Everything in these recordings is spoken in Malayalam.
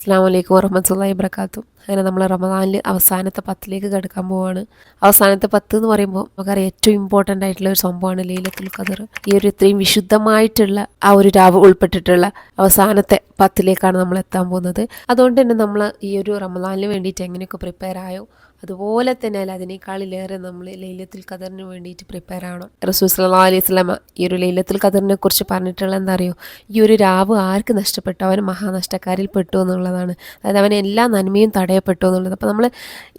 അസ്സാം വലൈക്കും വറഹമത്തല്ലാ വബർക്കാത്തു അങ്ങനെ നമ്മൾ റമദാനിൽ അവസാനത്തെ പത്തിലേക്ക് കിടക്കാൻ പോവാണ്. അവസാനത്തെ പത്ത് എന്ന് പറയുമ്പോൾ നമുക്കറിയാം ഏറ്റവും ഇമ്പോർട്ടന്റ് ആയിട്ടുള്ള ഒരു സംഭവമാണ് ലീലത്തുൽ ഖദർ. ഈ ഒരു ഇത്രയും വിശുദ്ധമായിട്ടുള്ള ആ ഒരു രാവ് ഉൾപ്പെട്ടിട്ടുള്ള അവസാനത്തെ പത്തിലേക്കാണ് നമ്മൾ എത്താൻ പോകുന്നത്. അതുകൊണ്ട് തന്നെ നമ്മൾ ഈ ഒരു റമദാനിന് വേണ്ടിയിട്ട് എങ്ങനെയൊക്കെ പ്രിപ്പയർ ആയോ അതുപോലെ തന്നെ അല്ല അതിനേക്കാളിലേറെ നമ്മൾ ലൈലത്തിൽ ഖദറിന് വേണ്ടിയിട്ട് പ്രിപ്പയർ ആവണം. റസൂൽ സല്ലാ അലൈഹി സ്വലാമ ഈ ഒരു ലൈലത്തിൽ ഖദറിനെ കുറിച്ച് പറഞ്ഞിട്ടുള്ള എന്താ അറിയോ? ഈ ഒരു രാവ് ആർക്ക് നഷ്ടപ്പെട്ടു? അവൻ മഹാനഷ്ടക്കാരിൽ പെട്ടു എന്നുള്ളതാണ്. അതായത് അവൻ എല്ലാ നന്മയും തടയപ്പെട്ടു എന്നുള്ളത്. അപ്പോൾ നമ്മൾ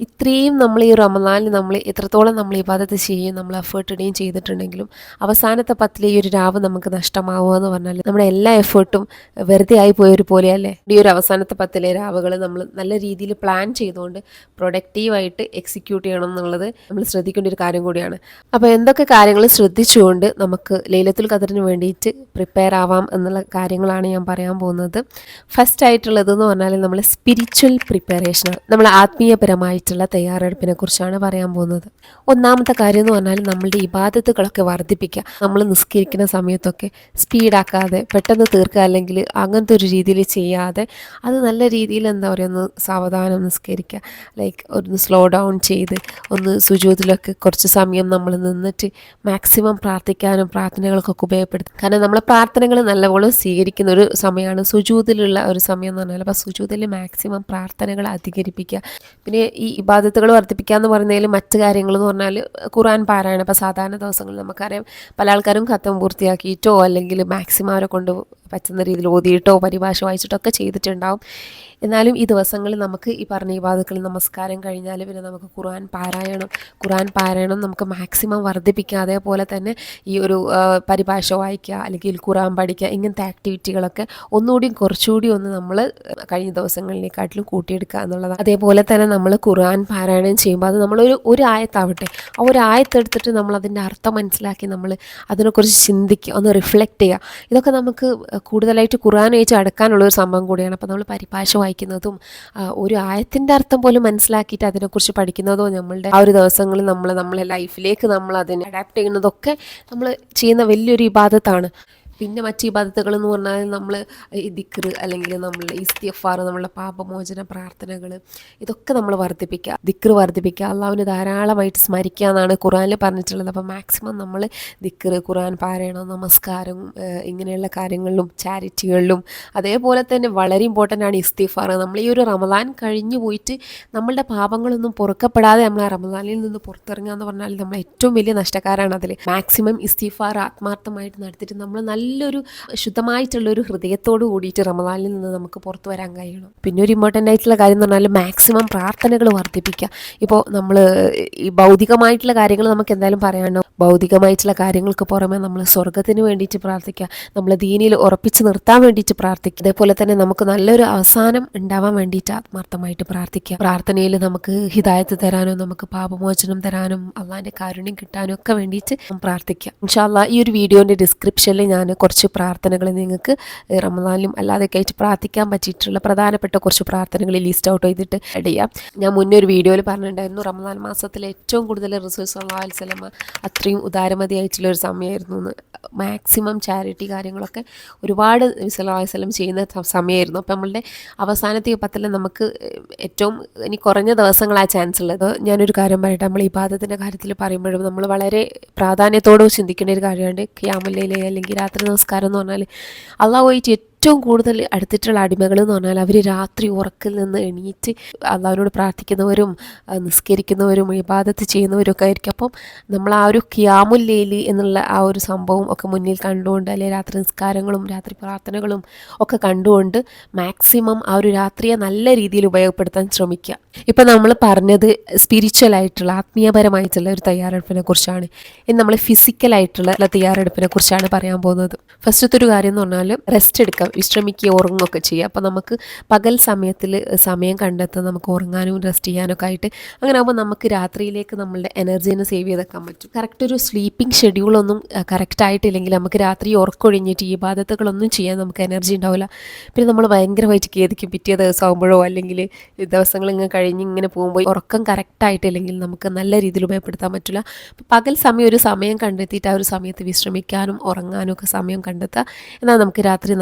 ഇത്രയും നമ്മൾ ഈ റമദാനിൽ നമ്മൾ എത്രത്തോളം നമ്മൾ ഇബാദത്ത് ചെയ്യുകയും നമ്മൾ എഫേർട്ട് ഇടുകയും ചെയ്തിട്ടുണ്ടെങ്കിലും അവസാനത്തെ പത്തിലെ ഈ ഒരു രാവ് നമുക്ക് നഷ്ടമാവുക എന്ന് പറഞ്ഞാൽ നമ്മുടെ എല്ലാ എഫേർട്ടും വെറുതെ ആയി പോയൊരു പോലെയല്ലേ? ഈ ഒരു അവസാനത്തെ പത്തിലെ രാവുകൾ നമ്മൾ നല്ല രീതിയിൽ പ്ലാൻ ചെയ്തുകൊണ്ട് പ്രൊഡക്റ്റീവായിട്ട് എക്സിക്യൂട്ട് ചെയ്യണം എന്നുള്ളത് നമ്മൾ ശ്രദ്ധിക്കേണ്ട ഒരു കാര്യം കൂടിയാണ്. അപ്പോൾ എന്തൊക്കെ കാര്യങ്ങൾ ശ്രദ്ധിച്ചുകൊണ്ട് നമുക്ക് ലൈലത്തുൽ ഖദറിന് വേണ്ടിയിട്ട് പ്രിപ്പയർ ആവാം എന്നുള്ള കാര്യങ്ങളാണ് ഞാൻ പറയാൻ പോകുന്നത്. ഫസ്റ്റ് ആയിട്ടുള്ളത് എന്ന് പറഞ്ഞാൽ നമ്മൾ സ്പിരിച്വൽ പ്രിപ്പറേഷൻ നമ്മൾ ആത്മീയപരമായിട്ടുള്ള തയ്യാറെടുപ്പിനെ കുറിച്ചാണ് പറയാൻ പോകുന്നത്. ഒന്നാമത്തെ കാര്യം എന്ന് പറഞ്ഞാൽ നമ്മളുടെ ഇബാദത്തുകളൊക്കെ വർദ്ധിപ്പിക്കുക. നമ്മൾ നിസ്കരിക്കുന്ന സമയത്തൊക്കെ സ്പീഡാക്കാതെ പെട്ടെന്ന് തീർക്കുക അല്ലെങ്കിൽ അങ്ങനത്തെ ഒരു രീതിയിൽ ചെയ്യാതെ അത് നല്ല രീതിയിൽ എന്താ പറയുക ഒന്ന് സാവധാനം നിസ്കരിക്കുക. ലൈക്ക് ഒന്ന് സ്ലോ ഡൗൺ ചെയ്ത് ഒന്ന് സുജൂതിലൊക്കെ കുറച്ച് സമയം നമ്മൾ നിന്നിട്ട് മാക്സിമം പ്രാർത്ഥിക്കാനും പ്രാർത്ഥനകൾക്കൊക്കെ ഉപയോഗപ്പെടുത്തും. കാരണം നമ്മളെ പ്രാർത്ഥനകൾ നല്ലപോലെ സ്വീകരിക്കുന്ന ഒരു സമയമാണ് സുജൂതിലുള്ള ഒരു സമയം എന്ന് പറഞ്ഞാൽ അപ്പോൾ സുജൂതിൽ മാക്സിമം പ്രാർത്ഥനകൾ അധികരിപ്പിക്കുക. പിന്നെ ഈ ഇബാദത്തുകൾ വർദ്ധിപ്പിക്കുക എന്ന് പറയുന്നതിൽ മറ്റ് കാര്യങ്ങൾ എന്ന് പറഞ്ഞാൽ ഖുറാൻ പാരായണം. അപ്പോൾ സാധാരണ ദിവസങ്ങളിൽ നമുക്കറിയാം പല ആൾക്കാരും ഖത്തം പൂർത്തിയാക്കിയിട്ടോ അല്ലെങ്കിൽ മാക്സിമം അവരെ കൊണ്ട് പറ്റുന്ന രീതിയിൽ ഓതിയിട്ടോ പരിഭാഷ വായിച്ചിട്ടോ ഒക്കെ ചെയ്തിട്ടുണ്ടാവും. എന്നാലും ഈ ദിവസങ്ങളിൽ നമുക്ക് ഈ പറഞ്ഞ ഇബാദുക്കളിൽ നമസ്കാരം കഴിഞ്ഞാൽ പിന്നെ നമുക്ക് ഖുർആൻ പാരായണം. ഖുർആൻ പാരായണം നമുക്ക് മാക്സിമം വർദ്ധിപ്പിക്കുക അതേപോലെ തന്നെ ഈ ഒരു പരിഭാഷ വായിക്കുക അല്ലെങ്കിൽ ഖുർആൻ പഠിക്കുക ഇങ്ങനത്തെ ആക്ടിവിറ്റികളൊക്കെ ഒന്നുകൂടി കുറച്ചുകൂടി ഒന്ന് നമ്മൾ കഴിഞ്ഞ ദിവസങ്ങളിലേക്കാട്ടിലും കൂട്ടിയെടുക്കുക എന്നുള്ളതാണ്. അതേപോലെ തന്നെ നമ്മൾ ഖുർആൻ പാരായണം ചെയ്യുമ്പോൾ അത് നമ്മളൊരു ഒരു ആയത്താവട്ടെ. ആ ഒരു ആയത്തെടുത്തിട്ട് നമ്മൾ അതിന്റെ അർത്ഥം മനസ്സിലാക്കി നമ്മൾ അതിനെക്കുറിച്ച് ചിന്തിക്കുക ഒന്ന് റിഫ്ലക്റ്റ് ചെയ്യുക. ഇതൊക്കെ നമുക്ക് കൂടുതലായിട്ട് ഖുർആൻ വെച്ച് അടക്കാനുള്ള ഒരു സംഭവം കൂടിയാണ്. അപ്പോൾ നമ്മൾ പരിഭാഷ വായിക്കുന്നതും ഒരു ആയത്തിന്റെ അർത്ഥം പോലും മനസ്സിലാക്കിയിട്ട് അതിനെക്കുറിച്ച് പഠിക്കുന്നതോ നമ്മളുടെ ആ ഒരു ദിവസങ്ങളിൽ നമ്മൾ നമ്മളെ ലൈഫിലേക്ക് നമ്മൾ അതിനെ അഡാപ്റ്റ് ചെയ്യുന്നതൊക്കെ നമ്മൾ ചെയ്യുന്ന വലിയൊരു ഇബാദത്താണ്. പിന്നെ മറ്റു ഇബാദത്തുകൾ എന്ന് പറഞ്ഞാൽ നമ്മൾ ദിക്ർ അല്ലെങ്കിൽ നമ്മൾ ഇസ്തിഫാർ നമ്മളുടെ പാപമോചന പ്രാർത്ഥനകൾ ഇതൊക്കെ നമ്മൾ വർദ്ധിപ്പിക്കുക ദിക്ർ വർദ്ധിപ്പിക്കുക അള്ളാവിന് ധാരാളമായിട്ട് സ്മരിക്കുക എന്നാണ് ഖുറാനിൽ പറഞ്ഞിട്ടുള്ളത്. അപ്പോൾ മാക്സിമം നമ്മൾ ദിക്ർ ഖുറാൻ പാരായണം നമസ്കാരം ഇങ്ങനെയുള്ള കാര്യങ്ങളിലും ചാരിറ്റികളിലും അതേപോലെ തന്നെ വളരെ ഇമ്പോർട്ടന്റ് ആണ് ഇസ്തിഫാർ നമ്മൾ ഈ ഒരു റമദാൻ കഴിഞ്ഞു പോയിട്ട് നമ്മളുടെ പാപങ്ങളൊന്നും പൊറുക്കപ്പെടാതെ നമ്മൾ ആ റമദാനിൽ നിന്ന് പുറത്തിറങ്ങുക എന്ന് പറഞ്ഞാൽ നമ്മൾ ഏറ്റവും വലിയ നഷ്ടക്കാരാണ് അതിൽ മാക്സിമം ഇസ്തിഫാർ ആത്മാർത്ഥമായിട്ട് നടത്തിയിട്ട് നമ്മൾ നല്ല നല്ലൊരു ശുദ്ധമായിട്ടുള്ളൊരു ഹൃദയത്തോട് കൂടിയിട്ട് റമദാനിൽ നിന്ന് നമുക്ക് പുറത്തു വരാൻ കഴിയണം. പിന്നെ ഒരു ഇമ്പോർട്ടന്റ് ആയിട്ടുള്ള കാര്യം എന്ന് പറഞ്ഞാൽ മാക്സിമം പ്രാർത്ഥനകൾ വർദ്ധിപ്പിക്കുക. ഇപ്പോൾ നമ്മൾ ഈ ഭൗതികമായിട്ടുള്ള കാര്യങ്ങൾ നമുക്ക് എന്തായാലും പറയാനോ ഭൗതികമായിട്ടുള്ള കാര്യങ്ങൾക്ക് പുറമെ നമ്മൾ സ്വർഗത്തിന് വേണ്ടിയിട്ട് പ്രാർത്ഥിക്കുക. നമ്മൾ ദീനിയിൽ ഉറപ്പിച്ച് നിർത്താൻ വേണ്ടിയിട്ട് പ്രാർത്ഥിക്കുക. അതേപോലെ തന്നെ നമുക്ക് നല്ലൊരു അവസാനം ഉണ്ടാവാൻ വേണ്ടിയിട്ട് ആത്മാർത്ഥമായിട്ട് പ്രാർത്ഥിക്കുക. പ്രാർത്ഥനയിൽ നമുക്ക് ഹിദായത്ത് തരാനും നമുക്ക് പാപമോചനം തരാനും അള്ളാന്റെ കാരുണ്യം കിട്ടാനും ഒക്കെ വേണ്ടിയിട്ട് പ്രാർത്ഥിക്കുക. ഇൻഷാല്ല ഈ ഒരു വീഡിയോന്റെ ഡിസ്ക്രിപ്ഷനിൽ ഞാൻ കുറച്ച് പ്രാർത്ഥനകൾ നിങ്ങൾക്ക് റമദാനിലും അല്ലാതെയൊക്കെ ആയിട്ട് പ്രാർത്ഥിക്കാൻ പറ്റിയിട്ടുള്ള പ്രധാനപ്പെട്ട കുറച്ച് പ്രാർത്ഥനകൾ ലിസ്റ്റ് ഔട്ട് ചെയ്തിട്ട് ആഡ് ചെയ്യാം. ഞാൻ മുന്നേ ഒരു വീഡിയോയിൽ പറഞ്ഞിട്ടുണ്ടായിരുന്നു റമദാൻ മാസത്തിൽ ഏറ്റവും കൂടുതൽ റിസോഴ്സ് സല്ലാ അലിസ്ലമ അത്രയും ഉദാരമതിയായിട്ടുള്ള ഒരു സമയമായിരുന്നു എന്ന്. മാക്സിമം ചാരിറ്റി കാര്യങ്ങളൊക്കെ ഒരുപാട് സല്ലാ വല്ലം ചെയ്യുന്ന സമയമായിരുന്നു. അപ്പം നമ്മളുടെ അവസാനത്തെ പത്തിൽ നമുക്ക് ഏറ്റവും ഇനി കുറഞ്ഞ ദിവസങ്ങളാ ചാൻസ് ഉള്ളത്. ഞാനൊരു കാര്യം പറയട്ടെ നമ്മൾ ഈ പാദത്തിന്റെ കാര്യത്തിൽ പറയുമ്പോഴും നമ്മൾ വളരെ പ്രാധാന്യത്തോടെ ചിന്തിക്കേണ്ട ഒരു കാര്യമാണ് ക്യാമുല്ലയിലെ അല്ലെങ്കിൽ രാത്രി നമസ്കാരം എന്ന് പറഞ്ഞാൽ അള്ളാഹ് പോയിട്ട് ഏറ്റവും കൂടുതൽ അടുത്തിട്ടുള്ള അടിമകൾ എന്ന് പറഞ്ഞാൽ അവർ രാത്രി ഉറക്കിൽ നിന്ന് എണീറ്റ് അള്ളാഹുവിനോട് പ്രാർത്ഥിക്കുന്നവരും നിസ്കരിക്കുന്നവരും ഇബാദത്ത് ചെയ്യുന്നവരും ഒക്കെ ആയിരിക്കും. അപ്പം നമ്മൾ ആ ഒരു ക്യാമുല്ലേലി എന്നുള്ള ആ ഒരു സംഭവം ഒക്കെ മുന്നിൽ കണ്ടുകൊണ്ട് അല്ലെങ്കിൽ രാത്രി നിസ്കാരങ്ങളും രാത്രി പ്രാർത്ഥനകളും ഒക്കെ കണ്ടുകൊണ്ട് മാക്സിമം ആ ഒരു രാത്രിയെ നല്ല രീതിയിൽ ഉപയോഗപ്പെടുത്താൻ ശ്രമിക്കുക. ഇപ്പം നമ്മൾ പറഞ്ഞത് സ്പിരിച്വൽ ആയിട്ടുള്ള ആത്മീയപരമായിട്ടുള്ള ഒരു തയ്യാറെടുപ്പിനെ കുറിച്ചാണ്. ഇനി നമ്മൾ ഫിസിക്കലായിട്ടുള്ള തയ്യാറെടുപ്പിനെ കുറിച്ചാണ് പറയാൻ പോകുന്നത്. ഫസ്റ്റത്തെ ഒരു കാര്യം എന്ന് പറഞ്ഞാൽ റെസ്റ്റ് എടുക്കുക. വിശ്രമിക്കുകയോ ഉറങ്ങുകയൊക്കെ ചെയ്യുക. അപ്പോൾ നമുക്ക് പകൽ സമയത്തിൽ സമയം കണ്ടെത്താൻ നമുക്ക് ഉറങ്ങാനും റെസ്റ്റ് ചെയ്യാനൊക്കെ ആയിട്ട് അങ്ങനെ ആകുമ്പോൾ നമുക്ക് രാത്രിയിലേക്ക് നമ്മളുടെ എനർജീനെ സേവ് ചെയ്തെക്കാൻ പറ്റും. കറക്റ്റ് ഒരു സ്ലീപ്പിംഗ് ഷെഡ്യൂളൊന്നും കറക്റ്റ് ആയിട്ടില്ലെങ്കിൽ നമുക്ക് രാത്രി ഉറക്കൊഴിഞ്ഞിട്ട് ഈ ബാധത്തുകളൊന്നും ചെയ്യാൻ നമുക്ക് എനർജി ഉണ്ടാവില്ല. പിന്നെ നമ്മൾ ഭയങ്കരമായിട്ട് കേതിക്കും പിറ്റേ ദിവസം ആകുമ്പോഴോ അല്ലെങ്കിൽ ദിവസങ്ങൾ ഇങ്ങനെ കഴിഞ്ഞ് ഇങ്ങനെ പോകുമ്പോൾ ഉറക്കം കറക്റ്റായിട്ടില്ലെങ്കിൽ നമുക്ക് നല്ല രീതിയിൽ ഉപയോഗപ്പെടുത്താൻ പറ്റില്ല. പകൽ സമയം ഒരു സമയം കണ്ടെത്തിയിട്ട് ആ ഒരു സമയത്ത് വിശ്രമിക്കാനും ഉറങ്ങാനും ഒക്കെ സമയം കണ്ടെത്തുക. എന്നാൽ നമുക്ക് രാത്രി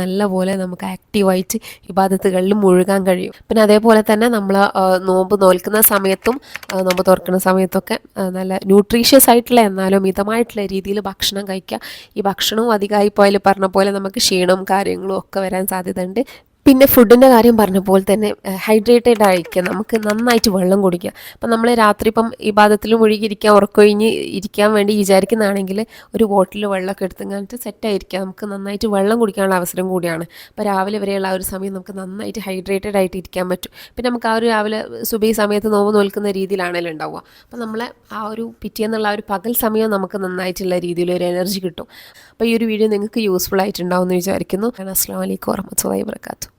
നല്ലപോലെ നമുക്ക് ആക്റ്റീവായിട്ട് ഇബാദത്തുകളിൽ മുഴുകാൻ കഴിയും. പിന്നെ അതേപോലെ തന്നെ നമ്മൾ നോമ്പ് നോൽക്കുന്ന സമയത്തും നോമ്പ് തുറക്കുന്ന സമയത്തൊക്കെ നല്ല ന്യൂട്രീഷ്യസ് ആയിട്ടുള്ള എന്നാലും മിതമായിട്ടുള്ള രീതിയിൽ ഭക്ഷണം കഴിക്കുക. ഈ ഭക്ഷണവും അധികമായി പോയാൽ പറഞ്ഞ പോലെ നമുക്ക് ക്ഷീണവും കാര്യങ്ങളും ഒക്കെ വരാൻ സാധ്യതയുണ്ട്. പിന്നെ ഫുഡിന്റെ കാര്യം പറഞ്ഞ പോലെ തന്നെ ഹൈഡ്രേറ്റഡ് ആയിരിക്കുക. നമുക്ക് നന്നായിട്ട് വെള്ളം കുടിക്കുക. അപ്പം നമ്മൾ രാത്രി ഇപ്പം ഈ പാദത്തിൽ മുഴുകിയിരിക്കാൻ ഉറക്കൊഴിഞ്ഞ് ഇരിക്കാൻ വേണ്ടി വിചാരിക്കുന്നതാണെങ്കിൽ ഒരു ബോട്ടിൽ വെള്ളമൊക്കെ എടുത്ത് കഴിഞ്ഞിട്ട് സെറ്റായിരിക്കുക നമുക്ക് നന്നായിട്ട് വെള്ളം കുടിക്കാനുള്ള അവസരം കൂടിയാണ്. അപ്പോൾ രാവിലെ വരെയുള്ള ആ ഒരു സമയം നമുക്ക് നന്നായിട്ട് ഹൈഡ്രേറ്റഡ് ആയിട്ട് ഇരിക്കാൻ പറ്റും. പിന്നെ നമുക്ക് ആ ഒരു രാവിലെ സുബൈ സമയത്ത് നോവ് നോൽക്കുന്ന രീതിയിലാണല്ലോ ഉണ്ടാവുക. അപ്പം നമ്മളെ ആ ഒരു പിറ്റേന്നുള്ള ആ ഒരു പകൽ സമയം നമുക്ക് നന്നായിട്ടുള്ള രീതിയിൽ ഒരു എനർജി കിട്ടും. അപ്പോൾ ഈ ഒരു വീഡിയോ നിങ്ങൾക്ക് യൂസ്ഫുൾ ആയിട്ടുണ്ടാവും എന്ന് വിചാരിക്കുന്നു. അസ്സാം വലൈക്കും വറഹമത്തുള്ളാഹി വാബർക്കാത്തു